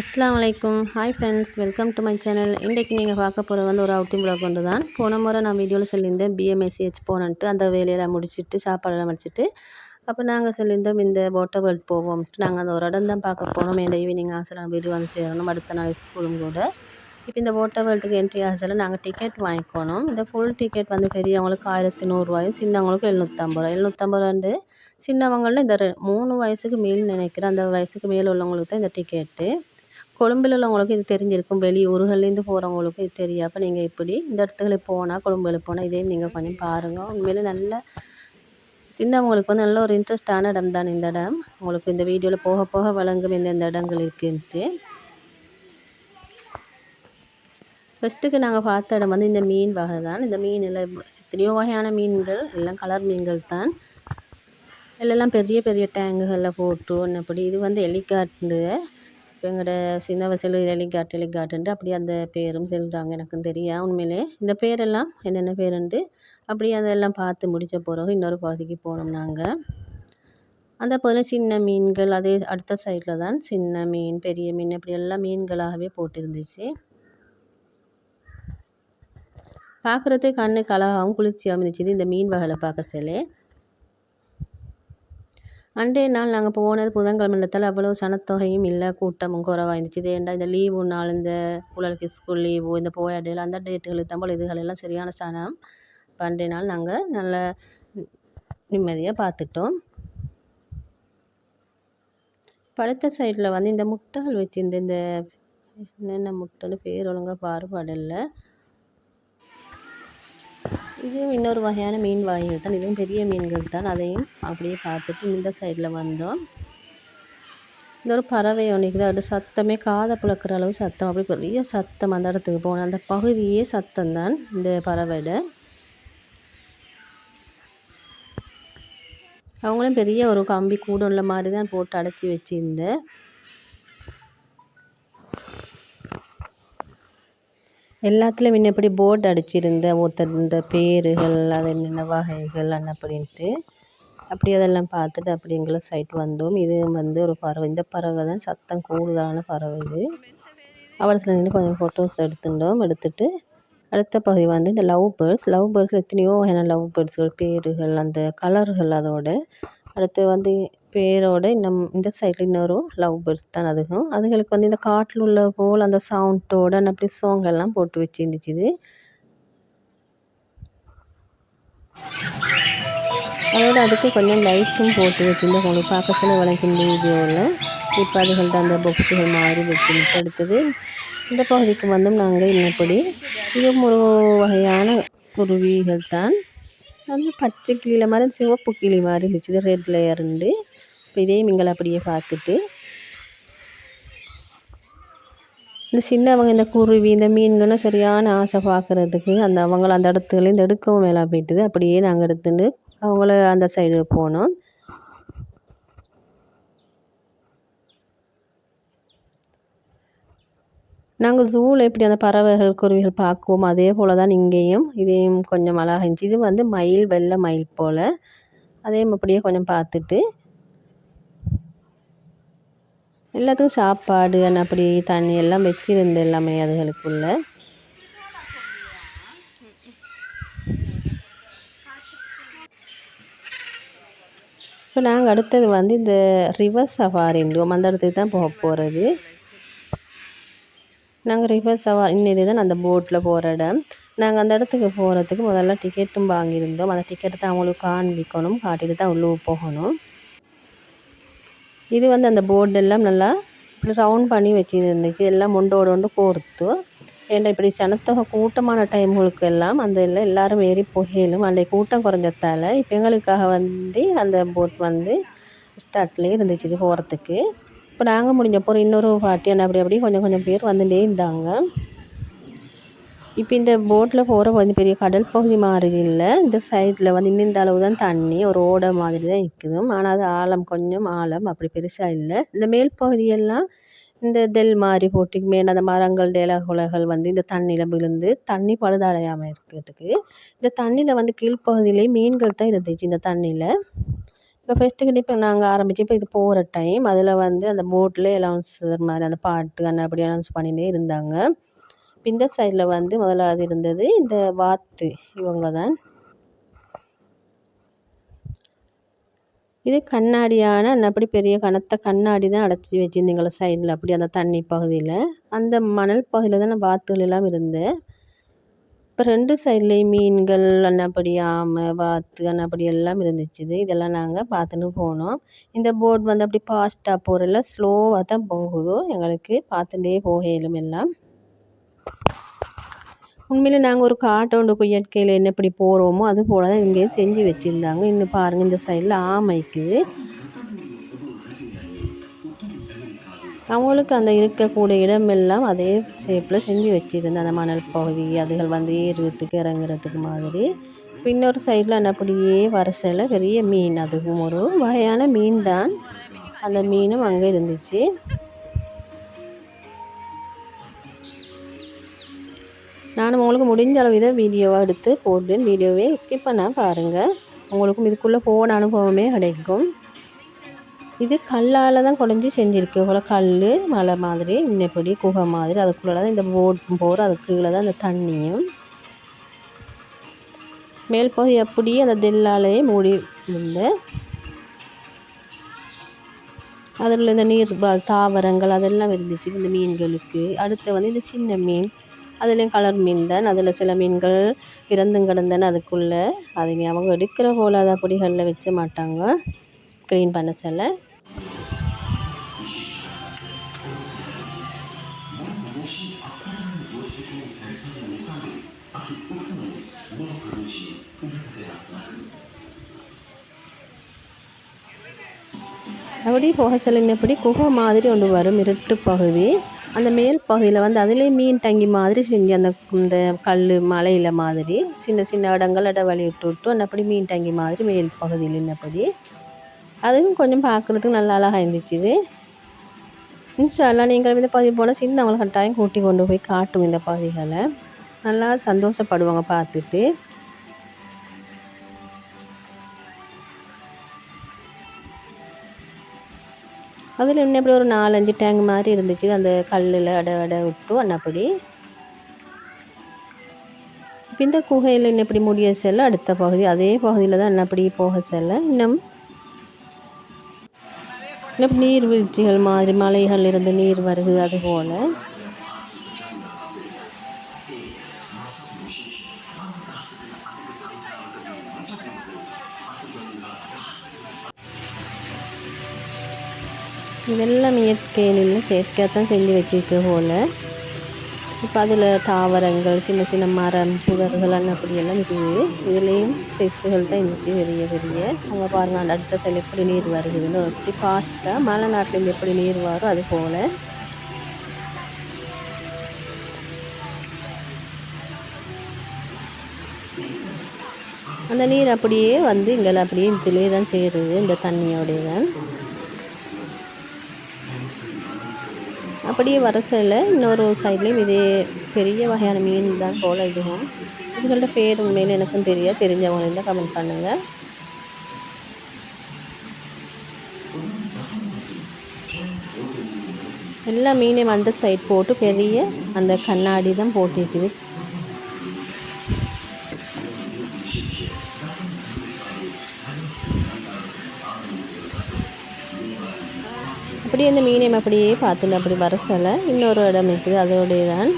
அஸ்ஸலாமு hi friends welcome to my channel இன்றைக்கு நீங்கள் பார்க்க போகிறது வந்து ஒரு அவுட்டிங் vlog கொண்டு தான் போன முறை நான் வீடியோவில் சொல்லியிருந்தேன் பிஎம்எஸ்சிஹெச் போனன்ட்டு அந்த வேலையெல்லாம் முடிச்சுட்டு சாப்பாடெல்லாம் முடிச்சுட்டு அப்போ நாங்கள் சொல்லியிருந்தோம் இந்த போட்டோ வேர்ல்ட் போவோம். நாங்கள் அந்த ஒரு இடம் தான் பார்க்க போனோம். என் ஈவினிங் ஆசை வீடு வந்து சேரணும். அடுத்த நாள் ஸ்கூலும் கூட. இப்போ இந்த போட்டோ வேர்ல்டுக்கு என்ட்ரி ஆசையில் நாங்கள் டிக்கெட் வாங்கிக்கணும். இந்த ஃபுல் டிக்கெட் வந்து பெரியவங்களுக்கு ஆயிரத்தி நூறுரூவாயும் சின்னவங்களுக்கு எழுநூற்றம்பது ரூபா எழுநூற்றம்பது ரூபாண்டு சின்னவங்களில் இந்த மூணு வயசுக்கு மேல் நினைக்கிறேன் அந்த வயசுக்கு மேல் உள்ளவங்களுக்கு தான் இந்த டிக்கெட்டு கொழும்பில் உள்ளவங்களுக்கு இது தெரிஞ்சிருக்கும். வெளி ஊர்கள்லேருந்து போகிறவங்களுக்கு இது தெரியும். அப்போ நீங்கள் இப்படி இந்த இடத்துக்கு போனால் கொழும்புல போனால் இதையும் நீங்கள் கொஞ்சம் பாருங்கள் உண்மையிலே நல்ல சின்னவங்களுக்கு வந்து நல்ல ஒரு இன்ட்ரெஸ்டான இடம் தான் இந்த இடம். உங்களுக்கு இந்த வீடியோவில் போக போக வழங்கும் எந்தெந்த இடங்கள் இருக்குன்ட்டு. ஃபஸ்ட்டுக்கு நாங்கள் பார்த்த இடம் வந்து இந்த மீன் வகை தான். இந்த மீனில் எத்தனையோ வகையான மீன்கள் எல்லாம் கலர் மீன்கள் தான். எல்லாம் பெரிய பெரிய டேங்குகளில் போட்டு அப்படி இது வந்து எலிக்காட்டு இப்போ எங்களோட சின்ன வயசில் எலிக்காட்டு எலிக்காட்டுன்ட்டு அப்படியே அந்த பேரும் சொல்கிறாங்க எனக்கும் தெரியும். உண்மையிலே? இந்த பேரெல்லாம் என்னென்ன பேருன்ட்டு அப்படியே அதெல்லாம் பார்த்து முடித்த பிறகு இன்னொரு பகுதிக்கு போனோம் நாங்கள் அந்த பகுதியில் சின்ன மீன்கள் அதே அடுத்த சைடில் தான் சின்ன மீன் பெரிய மீன் இப்படி எல்லாம் மீன்களாகவே போட்டிருந்துச்சு. பார்க்குறதுக்கு கண்ணுக்கு அழகாகவும் குளிர்ச்சியாகவும் இருந்துச்சு. இந்த மீன் வகையில் பார்க்க சொல்லி. அன்றைய நாள் நாங்கள் போனது புதன்கிழமைன்றதால அவ்வளோ சனத்தொகையும் இல்லை கூட்டமும் குறைவா இருந்துச்சு இது ஏன்டா இந்த லீவு நாள் இந்த பிள்ளைகளுக்கு ஸ்கூல் லீவு இந்த போயாடல் அந்த டேட்டுகளுக்கு தான் போல் இதுகளெல்லாம் சரியான சனம். இப்போ அன்றைய நாள் நாங்கள் நல்ல நிம்மதியாக பார்த்துட்டோம் படுத்த சைடில் வந்து இந்த முட்டைகள் வச்சுருந்த இந்த என்னென்ன முட்டைன்னு பேர் ஒழுங்காக பாறுபாடில்லை இதுவும் இன்னொரு வகையான மீன் வகைகள் தான். இதுவும் பெரிய மீன்கள் தான். அதையும் அப்படியே பார்த்துட்டு இந்த சைடில் வந்தோம். இந்த ஒரு பறவை ஒன்றைக்கு அது சத்தமே காதை புழக்கிற அளவு சத்தம். அப்படி பெரிய சத்தம் அந்த இடத்துக்கு போனோம் அந்த பகுதியே சத்தம் தான் இந்த பறவையோட. அவங்களும் பெரிய ஒரு கம்பி கூட உள்ள மாதிரி தான் போட்டு அடைச்சி வச்சுருந்தேன். எல்லாத்துலேயும் முன்ன எப்படி போர்டு அடிச்சுருந்த ஒருத்தர் பேருகள் அது என்னென்ன வகைகள் அப்படின்ட்டு. அப்படி அதெல்லாம் பார்த்துட்டு அப்படி எங்களை சைட் வந்தோம். இதுவும் வந்து ஒரு பறவை. இந்த பறவை தான் சத்தம் கூடுதலான பறவை இது. அவளத்தில் நின்று கொஞ்சம் ஃபோட்டோஸ் எடுத்துட்டோம். எடுத்துட்டு அடுத்த பகுதி வந்து இந்த லவ் பேர்ட்ஸ் லவ் பேர்ட்ஸில் எத்தனையோ வகையான லவ் பேர்ட்ஸ்கள் பேருகள் அந்த கலர்கள் அதோட அடுத்து வந்து பேரோட இன்னும் இந்த சைடில் இன்னொரு லவ் பேர்ட்ஸ் தான் அதுவும். அதுகளுக்கு வந்து இந்த காட்டில் உள்ள போல் அந்த சவுண்டோட அப்படி சாங் எல்லாம் போட்டு வச்சுருந்துச்சு இது. அதோட அடுத்து கொஞ்சம் லைட்ஸும் போட்டு வச்சுருந்தோம் உங்களுக்கு பார்க்க சொல்ல வளர்க்கின்ற வீடியோவில் இப்போ அதுகள்ட்ட அந்த பொக்குகள் மாதிரி வச்சுட்டு அடுத்தது இந்த பகுதிக்கு வந்து நாங்கள் இன்னப்படி இது ஒரு வகையான குருவிகள் தான். வந்து பச்சை கிளியில் மாதிரி சிவப்பு கிளி மாதிரி இருந்துச்சு. இது ரெட் லேயர்ண்டு இப்போ இதே நீங்கள் அப்படியே பார்த்துட்டு. இந்த சின்னவங்க இந்த குருவி இந்த மீன்களும் சரியான ஆசை பார்க்குறதுக்கு அந்த அவங்கள அந்த இடத்துலேருந்து எடுக்கவும் மேலே போயிட்டுது. அப்படியே நாங்கள் எடுத்துட்டு அவங்கள அந்த சைடு போனோம். நாங்கள் ஜூவில் எப்படி அந்த பறவைகள் குருவிகள் பார்க்குவோம். அதே போல் தான் இங்கேயும். இதையும் கொஞ்சம் அழகாக இருந்துச்சு இது வந்து மயில் வெள்ளை மயில் போல். அதையும் அப்படியே கொஞ்சம் பார்த்துட்டு. எல்லாத்துக்கும் சாப்பாடு அப்படி தண்ணி எல்லாம் வச்சிருந்த எல்லாமே அதுகளுக்குள்ள. இப்போ நாங்கள் அடுத்தது வந்து இந்த ரிவர் சஃபாரின்றோம் அந்த இடத்துக்கு தான் போக போகிறது நாங்கள் ரிவர் சவாரி தான் அந்த போட்டில் போகிற இடம். நாங்கள் அந்த இடத்துக்கு போகிறதுக்கு முதல்ல டிக்கெட்டும் வாங்கியிருந்தோம். அந்த டிக்கெட்டை தான் அவங்களுக்கு காண்பிக்கணும் காட்டிட்டு தான் உள்ளே போகணும். இது வந்து அந்த போர்டெல்லாம் நல்லா இப்படி ரவுண்ட் பண்ணி வச்சுருந்துச்சு. எல்லாம் ஒன்றோடு ஒன்று கோர்த்து. ஏன்னா இப்படி சனத்தொகை கூட்டமான டைம்களுக்கு எல்லாம் அந்த எல்லாம் எல்லோரும் ஏறி புகையிலும் அன்றைக்கு கூட்டம் குறைஞ்சதால இப்போ எங்களுக்காக வந்து அந்த போட் வந்து ஸ்டார்ட்லேயே இருந்துச்சு போகிறதுக்கு இப்போ நாங்கள் முடிஞ்ச அப்புறம் இன்னொரு பாட்டி என்ன அப்படி அப்படி கொஞ்சம் கொஞ்சம் பேர் வந்துட்டே இருந்தாங்க. இப்போ இந்த போட்டில் போகிற வந்து பெரிய கடல் பகுதி மாதிரி இல்லை. இந்த சைடில் வந்து இன்னும் இந்த அளவு தான் தண்ணி. ஒரு ஓடை மாதிரி தான் இருக்குது. ஆனால் அது ஆழம் கொஞ்சம் ஆழம் அப்படி பெருசாக இல்லை. இந்த மேல் பகுதியெல்லாம் இந்த தெல் மாதிரி போட்டு மேல் அந்த மரங்கள் இலைகுலைகள் வந்து இந்த தண்ணியில் விழுந்து தண்ணி பழுதடையாமல் இருக்கிறதுக்கு. இந்த தண்ணியில் வந்து கீழ்ப்பகுதியிலே மீன்கள் தான் இருந்துச்சு இந்த தண்ணியில். இப்போ ஃபெஸ்ட்டுக்கு இப்போ நாங்கள் ஆரம்பித்து இப்போ இது போகிற டைம் அதில் வந்து அந்த போட்டில் அலௌன்ஸர் மாதிரி அந்த பாட்டு அந்த அப்படி அனௌன்ஸ் பண்ணிகிட்டே இருந்தாங்க. இப்போ இந்த சைடில் வந்து முதலாவது இருந்தது இந்த வாத்து இவங்க தான் இது கண்ணாடியான அப்படி பெரிய கனத்த கண்ணாடி தான் அடைச்சி வச்சுருந்தீங்களா சைடில் அப்படி அந்த தண்ணி பகுதியில். அந்த மணல் பகுதியில் தான் வாத்துகள் எல்லாம் இருந்தேன். இப்போ ரெண்டு சைட்லேயும் மீன்கள் அன்னப்படி ஆமை வாத்து அன்னப்படி எல்லாம் இருந்துச்சு இதெல்லாம் நாங்கள் பார்த்துன்னு போனோம். இந்த போட் வந்து அப்படி ஃபாஸ்ட்டாக போகிறல ஸ்லோவாக தான் போகுதோ எங்களுக்கு பார்த்துட்டே போகலும் எல்லாம். உண்மையில் நாங்கள் ஒரு காட்டை இயற்கையில் என்ன இப்படி போகிறோமோ அது போல் தான் இங்கேயும் செஞ்சு வச்சுருந்தாங்க. இன்னும் பாருங்கள் இந்த சைடில் ஆமைக்கு அவங்களுக்கு அந்த இருக்கக்கூடிய இடமெல்லாம் அதே ஷேப்பில் செஞ்சு வச்சுருந்தேன். அந்த மணல் பகுதி அதுகள் வந்து ஏறுறதுக்கு இறங்குறதுக்கு மாதிரி. இன்னொரு சைடில் அப்படியே வரிசையில் பெரிய மீன் அதுவும் ஒரு வகையான மீன் தான் அந்த மீனும் அங்கே இருந்துச்சு. நானும் உங்களுக்கு முடிஞ்ச அளவு இதை வீடியோவாக எடுத்து போடுறேன். வீடியோவே ஸ்கிப் பண்ணால் பாருங்கள் உங்களுக்கும் இதுக்குள்ளே போன அனுபவமே கிடைக்கும். இது கல்லால் தான் குடஞ்சி செஞ்சுருக்கு. போல் கல் மலை மாதிரி இன்னப்படி குகை மாதிரி. அதுக்குள்ளே தான் இந்த போட் போகிற அதுக்குள்ளே தான் இந்த தண்ணியும். மேல் பகுதி அப்படியே அந்த தெல்லாலேயே மூடி இருந்து அதில் இந்த நீர் தாவரங்கள் அதெல்லாம் இருந்துச்சு இந்த மீன்களுக்கு. அடுத்து வந்து இந்த சின்ன மீன் அதுலேயும் கலர் மீன் தான். அதில் சில மீன்கள் இறந்தும் கிடந்தன அதுக்குள்ளே. அதை அவங்க எடுக்கிற போல் அதை பொடிகளில் வச்ச மாட்டாங்க. க்ளீன் பண்ண சில. அப்படி போக சில எப்படி குகை மாதிரி ஒன்று வரும் இருட்டு பகுதி. அந்த மேல் பகுதியில் வந்து அதிலே மீன் டங்கி மாதிரி செஞ்சு அந்த இந்த கல் மலையில் மாதிரி சின்ன சின்ன இடங்கள் இட வழி விட்டு விட்டு அப்படி மீன் டங்கி மாதிரி மேல் பகுதியில் இருந்தபடி அதுவும் கொஞ்சம் பார்க்குறதுக்கு நல்லா அழகாக இருந்துச்சு. இது இன்ஷால்லாம் நீங்கள் இந்த பகுதி போனால் சின்னவங்களை கட்டாயம் கூட்டி கொண்டு போய் காட்டும் இந்த பகுதிகளை நல்லா சந்தோஷப்படுவாங்க பார்த்துட்டு. அதில் இன்னும் இப்படி ஒரு நாலஞ்சு டேங்க் மாதிரி இருந்துச்சு. அந்த கல்லில் அடை அடை விட்டு அன்னப்படி இந்த குகையில் இன்னும் இப்படி முடிய செல்ல? அடுத்த பகுதி அதே பகுதியில் தான் என்னப்படி போக செல்ல. இன்னும் நீர்வீழ்ச்சிகள் மாதிரி மலைகள் இருந்து நீர் வருது அது போல். இதெல்லாம் இயற்கையிலிருந்து செயற்கையாக தான் செஞ்சு வச்சுருக்க போல். இப்போ அதில் தாவரங்கள் சின்ன சின்ன மரம் புதர்கள் அப்படியெல்லாம் இருக்குது. இதுலேயும் ஃபிஷ்ஷுகள் தான் இருந்துச்சு பெரிய பெரிய அங்கே பாருங்கள் அந்த அடுத்த சைடில் எப்படி நீர் வருதுன்னு. எப்படி ஃபாஸ்ட்டாக மலை நாட்டிலேருந்து எப்படி நீர் வரும் அது போல். அந்த நீர் அப்படியே வந்து இங்கே அப்படியே இதுலேயே தான் சேருது இந்த தண்ணியோடைய தான் அப்படியே வரசையில் இன்னொரு சைட்லேயும் இதே பெரிய வகையான மீன் தான் போல் இதுவும் இதுகளோட பேர் உண்மையில் எனக்கும் தெரியாது. தெரிஞ்சவங்க இருந்தால் கமெண்ட் பண்ணுங்கள் எல்லா மீனையும் அந்த சைட் போட்டு பெரிய அந்த கண்ணாடி தான் போட்டிருக்குது. அப்படியே அந்த மீனையும் அப்படியே பார்த்துட்டு அப்படி வரசலை இன்னொரு இடம் இருக்குது. அதோடைய தான்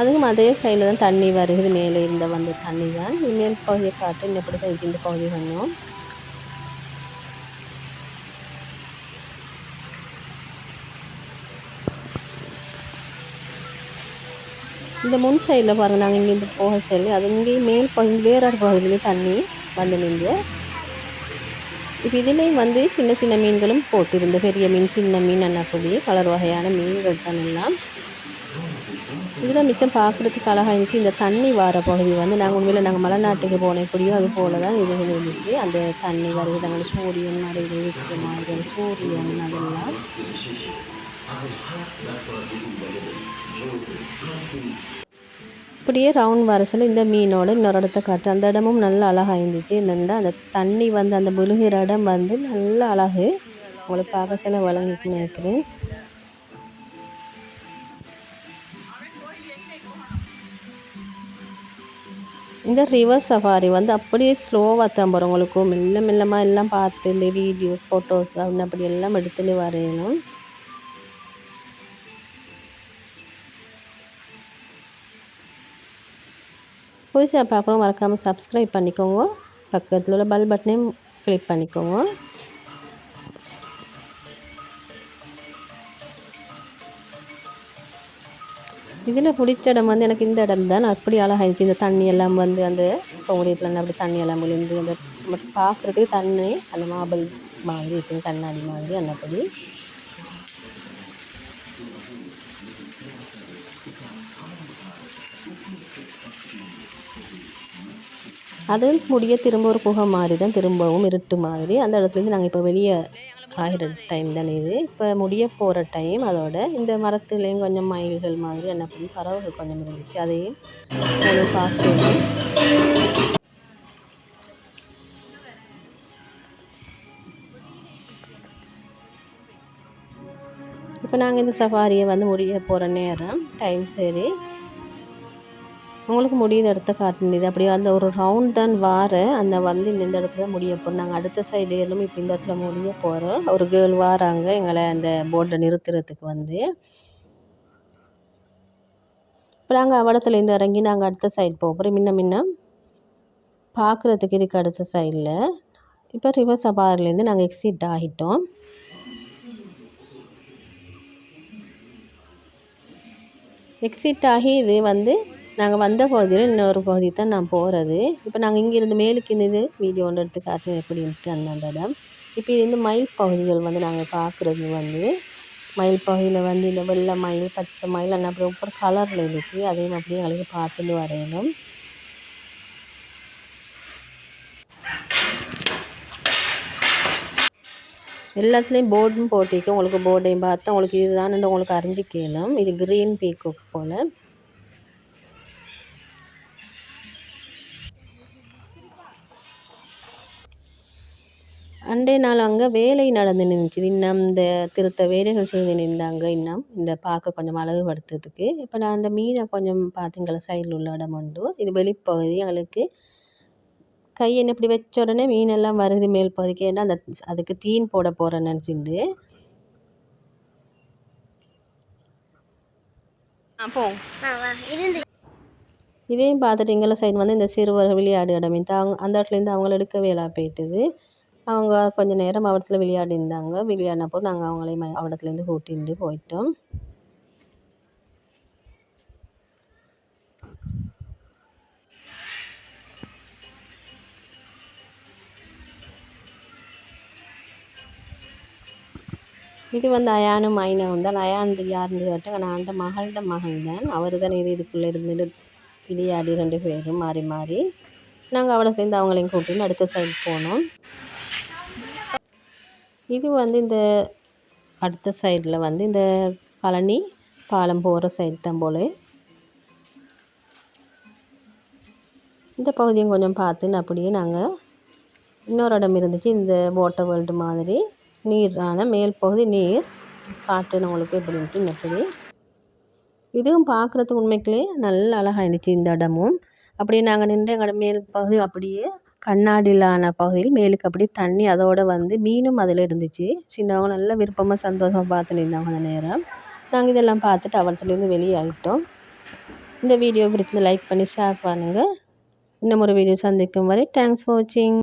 அதுவும் அதே சைடில் தான் தண்ணி வருகிறது மேலே இருந்த வந்த தண்ணி தான். இனிமேல் பகுதியை காட்டு. இன்னும் தான் இந்த பகுதி வந்தோம். இந்த முன் சைடில் பாருங்கள் நாங்கள் இங்கேருந்து போக சொல்லி அது இங்கேயும் மேல் பகுதி வேற பகுதியிலேயே தண்ணி வந்து நின்று இப்போ இதுலேயும் வந்து சின்ன சின்ன மீன்களும் போட்டிருந்த பெரிய மீன் சின்ன மீன் அன்னக்கூடிய கலர் வகையான மீன்கள் தான் எல்லாம் இதில் மிச்சம் பார்க்குறதுக்கு அழகாக இருந்துச்சு. இந்த தண்ணி வர பகுதி வந்து நாங்கள் உண்மையில் நாங்கள் மலைநாட்டுக்கு போன எப்படியோ அது போல தான் இது இருந்துச்சு. அந்த தண்ணி வருது நாங்கள் சூரியன் மறைவு மாதிரி சூரியன் அதெல்லாம். இப்படியே ரவுண்ட் வரசில் இந்த மீனோட இன்னொரு இடத்த காட்டு அந்த இடமும் நல்லா அழகாக இருந்துச்சு என்னென்னா அந்த தண்ணி வந்து அந்த முழுகிற இடம் வந்து நல்ல அழகு. உங்களுக்கு பார்க்க சில வழங்கிட்டு நினைக்கிறேன். இந்த ரிவர் சஃபாரி வந்து அப்படியே ஸ்லோவாக தான் போகிறோம் உங்களுக்கு மெல்ல மெல்லமாக எல்லாம் பார்த்து இந்த வீடியோ ஃபோட்டோஸ் அப்படின்னு அப்படி எல்லாம் எடுத்துன்னு வரையணும் புதுசாக பார்க்கணும் மறக்காமல் சப்ஸ்கிரைப் பண்ணிக்கோங்க. பக்கத்தில் உள்ள பல் பட்டனையும் கிளிக் பண்ணிக்கோங்க. இதில் பிடிச்ச இடம் வந்து எனக்கு இந்த இடம் தான். அப்படி அழகாகிடுச்சு இந்த தண்ணி எல்லாம் வந்து அந்த பகுதியில் அப்படி தண்ணி எல்லாம் விழுந்து அந்த பார்க்குறதுக்கு தண்ணி அந்த மாபல் மாதிரி இருக்குது கண்ணாடி மாதிரி அந்தபடி அது முடிய திரும்ப ஒரு புகை மாதிரி தான் திரும்பவும் இருட்டு மாதிரி. அந்த இடத்துலேருந்து நாங்கள் இப்போ வெளியே ஆகிற டைம் தானே இது. இப்போ முடிய போகிற டைம் அதோட இந்த மரத்துலேயும் கொஞ்சம் மயில்கள் மாதிரி என்ன பண்ணி பறவைகள் கொஞ்சம் இருந்துச்சு. அதையும் கொஞ்சம் இப்போ நாங்கள் இந்த சஃபாரியை வந்து முடிய போகிற நேரம். டைம் சரி. உங்களுக்கு முடியுது இடத்த காட்டினது அப்படியே அந்த ஒரு ரவுண்ட் தான் வார அந்த வந்து இந்த இடத்துல முடிய போகிறோம் நாங்கள் அடுத்த சைடு ஏறும் இப்போ இந்த இடத்துல முடிய போகிறோம் ஒரு கேர்ள் வாராங்க எங்களை அந்த போர்டில் நிறுத்துறதுக்கு வந்து. இப்போ நாங்கள் அவடத்துலேருந்து இறங்கி நாங்கள் அடுத்த சைடு போகிறோம் முன்ன முன்ன. பார்க்குறதுக்கு இருக்குது அடுத்த சைடில் இப்போ ரிவர் சபாரிலேருந்து நாங்கள் எக்ஸிட் ஆகிட்டோம். எக்ஸிட் ஆகி இது வந்து நாங்கள் வந்த பகுதியில் இன்னொரு பகுதி தான் நான் போகிறது இப்போ நாங்கள் இங்கேருந்து மேலுக்கு இந்த வீடியோ ஒன்று எடுத்து காட்டுறேன் எப்படின்ட்டு அந்த இடம். இப்போ இது வந்து மயில் பகுதிகள் வந்து நாங்கள் பார்க்குறது வந்து. மயில் பகுதியில் வந்து இந்த வெள்ளை மயில் பச்சை மயில் அந்த அப்படி ஒவ்வொரு கலரில் இருந்துச்சு. அதையும் அப்படியே எங்களுக்கு பார்த்துட்டு வரையணும். எல்லாத்துலேயும் போர்டும் போட்டிருக்கு. உங்களுக்கு போர்டையும் பார்த்தா உங்களுக்கு இதுதான் உங்களுக்கு அறிஞ்சிக்கலாம் இது க்ரீன் பீக்கு போல். அண்டை நாள் அங்கே வேலை நடந்து நின்றுச்சு இன்னும் இந்த திருத்த வேலைகள் செய்து நின்றாங்க இன்னும் இந்த பார்க்க கொஞ்சம் அழகுபடுத்துறதுக்கு. இப்போ நான் அந்த மீனை கொஞ்சம் பார்த்தீங்களா சைடில் உள்ள இடம் உண்டு. இது வெளிப்பகுதி. எங்களுக்கு கை என்ன இப்படி வச்ச உடனே மீனெல்லாம் வருது மேல் பகுதிக்கு. ஏன்னா அந்த அதுக்கு தீன் போட போகிறேன்னு நினச்சிண்டு இதையும் பார்த்துட்டு எங்களை சைடு வந்து இந்த சிறுவர் விளையாடு இடம் அந்த இடத்துலேருந்து அவங்கள எடுக்க வேலா போயிட்டுது. அவங்க கொஞ்ச நேரம் அவடத்தில் விளையாடி இருந்தாங்க. விளையாடினப்போ நாங்கள் அவங்களையும் அவடத்துலேருந்து கூட்டிகிட்டு போயிட்டோம். இது வந்து அயானும் மைனாவும் தான். அயான் யாருன்னு கேட்டால் நான் அந்த மகளோட மகன் தான் அவர் தான் இது இதுக்குள்ளே இருந்துட்டு விளையாடி ரெண்டு பேரும் மாறி மாறி நாங்கள் அவளை சேர்ந்து அவங்களையும் கூட்டின்னு அடுத்த சைடு போனோம். இது வந்து இந்த அடுத்த சைடில் வந்து இந்த பழனி பாலம் போகிற சைடு தான் போல். இந்த பகுதியும் கொஞ்சம் பார்த்து அப்படியே நாங்கள் இன்னொரு இடம் இருந்துச்சு இந்த வாட்டர் வேர்ல்டு மாதிரி. நீரான மேல் பகுதி நீர் காட்டு நம்மளுக்கு எப்படின்ட்டு நினைச்சது இதுவும் பார்க்குறதுக்கு உண்மைக்குள்ளே நல்ல அழகாக இருந்துச்சு இந்த இடமும். அப்படியே நாங்கள் நின்று எங்களோட மேல் பகுதி அப்படியே கண்ணாடியிலான பகுதியில் மேலுக்கு அப்படியே தண்ணி அதோடு வந்து மீனும் அதில் இருந்துச்சு. சின்னவங்க நல்லா விருப்பமாக சந்தோஷமாக பார்த்துன்னு இருந்தாங்க அந்த நேரம். நாங்கள் இதெல்லாம் பார்த்துட்டு அவலத்துலேருந்து வெளியே ஆகிட்டோம் இந்த வீடியோ பிடிச்சிருந்து லைக் பண்ணி ஷேர் பண்ணுங்கள் இன்னும் ஒரு வீடியோ சந்திக்கும் வரை தேங்க்ஸ் ஃபார் வாட்சிங்